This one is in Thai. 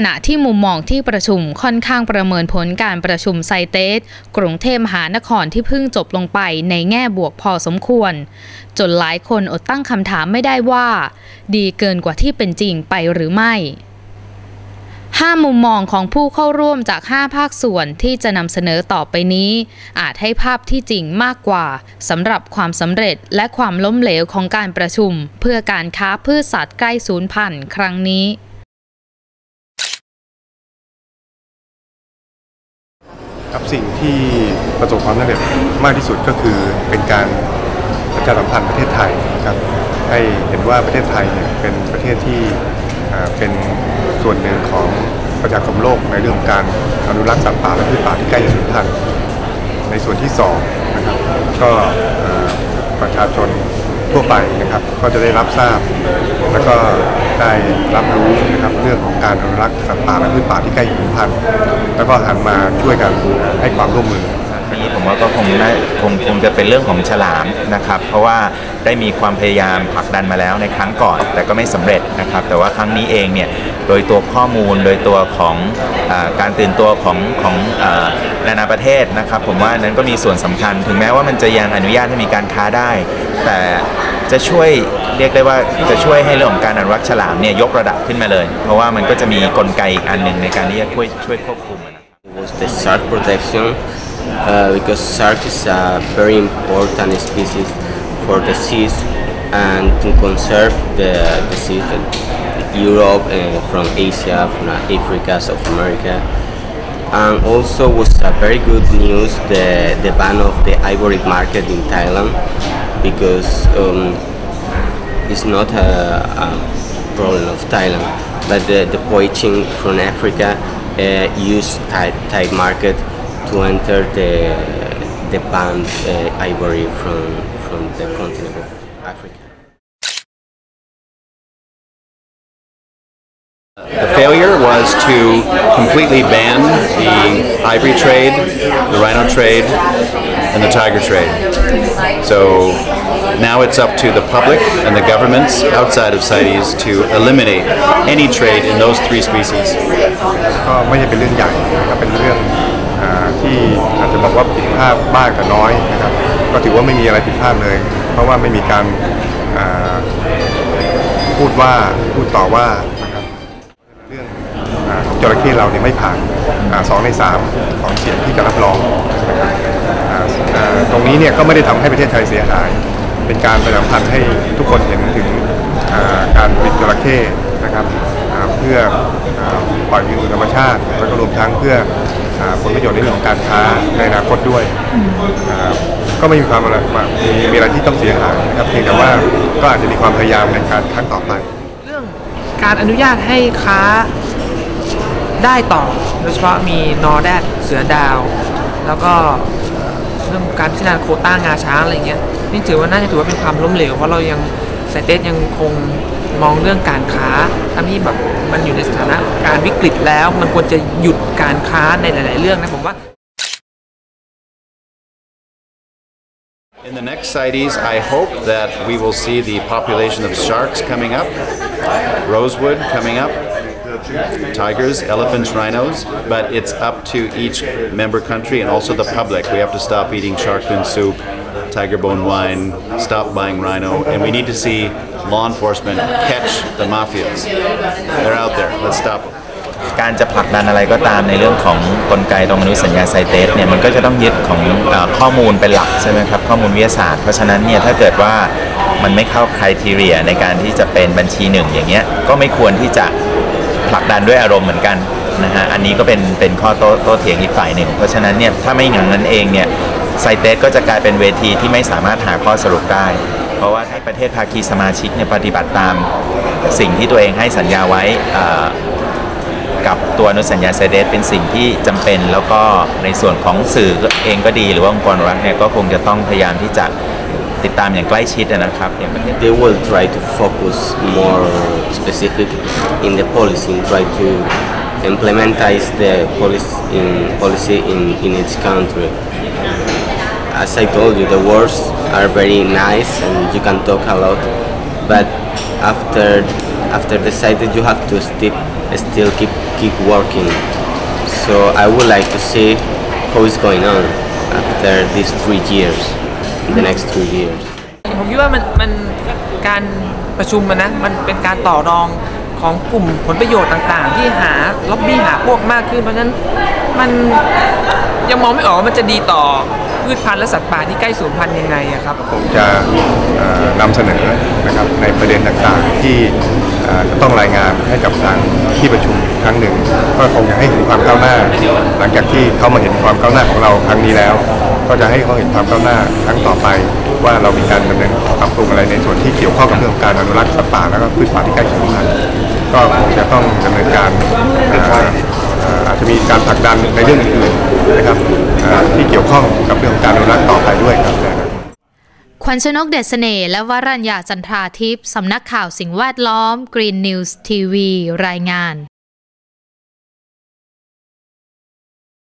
ขณะที่มุมมองที่ประชุมค่อนข้างประเมินผลการประชุมไซเตสกรุงเทพมหานครที่เพิ่งจบลงไปในแง่บวกพอสมควร จนหลายคนอดตั้งคำถามไม่ได้ว่า ดีเกินกว่าที่เป็นจริงไปหรือไม่ห้ามุมมองของผู้เข้าร่วมจาก 5 ภาคส่วนที่จะนำเสนอต่อไปนี้ อาจให้ภาพที่จริงมากกว่าสำหรับความสำเร็จและความล้มเหลวของการประชุม เพื่อการค้าพืชสัตว์ใกล้สูญพันธุ์ครั้งนี้ ครับสิ่งที่ประสบความสำเร็จมากที่สุดก็คือเป็นการประชาสัมพันธ์ประเทศไทยนะครับให้เห็นว่าประเทศไทยเนี่ยเป็นประเทศที่เป็นส่วนหนึ่งของประชาคมโลกในเรื่องของการอนุรักษ์สัตว์ป่าและพืชป่าที่ใกล้จะสูญพันธุ์ในส่วนที่สองนะครับก็ประชาชน ทั่วไปนะครับ ก็จะได้รับทราบ แล้วก็ได้รับรู้นะครับเรื่องของการอนุรักษ์สัตว์ป่าและพืชป่าที่ใกล้สูญพันธุ์แล้วก็หันมาช่วยกันให้ความร่วมมือ ว่าก็คงได้คงคงจะเป็นเรื่องของฉลามนะครับ เพราะว่าได้มีความพยายามผลักดันมาแล้วในครั้งก่อน แต่ก็ไม่สำเร็จนะครับ แต่ว่าครั้งนี้เองเนี่ยโดยตัวข้อมูลโดยตัวของอการตื่นตัวของของอนานาประเทศนะครับ ผมว่านั้นก็มีส่วนสำคัญ ถึงแม้ว่ามันจะยังอนุญาตให้มีการค้าได้ แต่จะช่วยเรียกได้ว่าจะช่วยให้เรื่องของการอนุรักษ์ฉลามเนี่ยยกระดับขึ้นมาเลย เพราะว่ามันก็จะมีกลไกอีกอันหนึ่งในการที่จะช่วยช่วยควบคุม was the shark protection uh, because shark is a very important species for the seas and to conserve the, the seas Europe uh, from Asia from Africa South America. And also was a very good news the, the ban of the ivory market in Thailand because um, it's not a, a problem of Thailand, but the, the poaching from Africa uh, use Thai, Thai market to enter the the banned uh, ivory from from the continent of Africa. The failure was to completely ban the ivory trade, the rhino trade, and the tiger trade. So now it's up to the public and the governments outside of CITES to eliminate any trade in those three species. ที่อาจจะบอกว่าผิดพลาดบ้างแต่น้อยนะครับ ก็ถือว่าไม่มีอะไรผิดพลาดเลย เพราะว่าไม่มีการพูดว่าพูดต่อว่านะครับเรื่องอาของจระเข้เราเนี่ยไม่ผ่านอสองในสามของเสียงที่จะรับรองนะครับตรงนี้เนี่ยก็ไม่ได้ทำให้ประเทศไทยเสียหาย เป็นการประชาสัมพันธ์ให้ทุกคนเห็นถึงการผลิตจระเข้นะครับเพื่ออปล่อยคืนสู่ธรรมชาติแล้วก็รวมทั้งเพื่อ ผลประโยชน์ในเรื่องของการค้าในอนาคตด้วยอ่าก็ไม่มีความอะไรมีมีอะไรที่ต้องเสียหายนะครับเพียงแต่ว่าก็อาจจะมีความพยายามในการครั้งต่อไป เรื่องการอนุญาตให้ค้าได้ต่อโดยเฉพาะมีนอร์แดดเสือดาว แล้วก็เรื่องการพิจารณาโควต้างาช้างอะไรเงี้ยนี่ถือว่าน่าจะถือว่าเป็นความล้มเหลวเพราะเรายังไซเตสยังคง มองเรื่องการค้าทั้งที่แบบมันอยู่ในสถานะการวิกฤตแล้ว มันควรจะหยุดการค้าในหลาย ๆ เรื่องนะผมว่า In the next CITES, I hope that we will see the population of sharks coming up, rosewood coming up, tigers, elephants, rhinos, but it's up to each member country and also the public. We have to stop eating shark fin soup, tiger bone wine, stop buying rhino, and we need to see law enforcement catch the mafias. They're out there. Let's stop them. การจะผลักดันอะไรก็ตามในเรื่องของกลไกตรงอนุสัญญาไซเตสเนี่ยมันก็จะต้องยึดของเออข้อมูลเป็นหลักใช่ไหมครับข้อมูลวิทยาศาสตร์เพราะฉะนั้นเนี่ยถ้าเกิดว่ามันไม่เข้าคุณทีเรียในการที่จะเป็นบัญชีหนึ่งอย่างเงี้ยก็ไม่ควรที่จะผลักดันด้วยอารมณ์เหมือนกันนะฮะอันนี้ก็เป็นเป็นข้อโต้โต้เถียงอีกฝ่ายหนึ่ง เพราะฉะนั้นเนี่ยถ้าไม่อย่างนั้นเองเนี่ย ไซเตสก็จะกลายเป็นเวทีที่ไม่สามารถหาข้อสรุปได้ เพราะว่าให้ประเทศภาคีสมาชิกเนี่ยปฏิบัติตามสิ่งที่ตัวเองให้สัญญาไว้กับตัวอนุสัญญาไซเดสเป็นสิ่งที่จำเป็น แล้วก็ในส่วนของสื่อเองก็ดีหรือว่าองค์กรรัฐเนี่ยก็คงจะต้องพยายามที่จะติดตามอย่างใกล้ชิดนะครับอย่างประเทศ They will try to focus more specific in the policy and try to implementize the policy in policy in, in each country. As I told you, the words are very nice and you can talk a lot, but after after decided you have to stick still keep keep working. So I would like to see how it's going on after these three years, in the next three years. ผมคิดว่ามันมันการประชุมมันนะมันเป็นการต่อรองของกลุ่มผลประโยชน์ต่างๆ ที่หาล็อบบี้หาพวกมากขึ้น เพราะฉะนั้นมันยังมองไม่ออกว่ามันจะดีต่อ พืชพันธุ์และสัตว์ป่าที่ใกล้สูญพันธุ์ยังไงอะครับ ผมจะนำเสนอนะครับในประเด็นต่างๆ ที่จะต้องรายงานให้กับทางที่ประชุมครั้งหนึ่ง ก็คงจะให้เห็นความก้าวหน้า หลังจากที่เขามาเห็นความก้าวหน้าของเราครั้งนี้แล้ว ก็จะให้เขาเห็นความก้าวหน้าครั้งต่อไป ว่าเรามีการดำเนินปรับปรุงอะไรในส่วนที่เกี่ยวข้องกับเรื่องการอนุรักษ์สัตว์ป่าแล้วก็พืชป่าที่ใกล้สูญพันธุ์ก็คงจะต้องดำเนินการ จะมีการผลักดันในเรื่องอื่นๆนะครับที่เกี่ยวข้องกับเรื่องของการอนุรักษ์ต่อไปด้วยครับขวัญชนกเดชเสน่ห์และวรัญญาจันทราทิพย์สำนักข่าวสิ่งแวดล้อม Green News TV รายงาน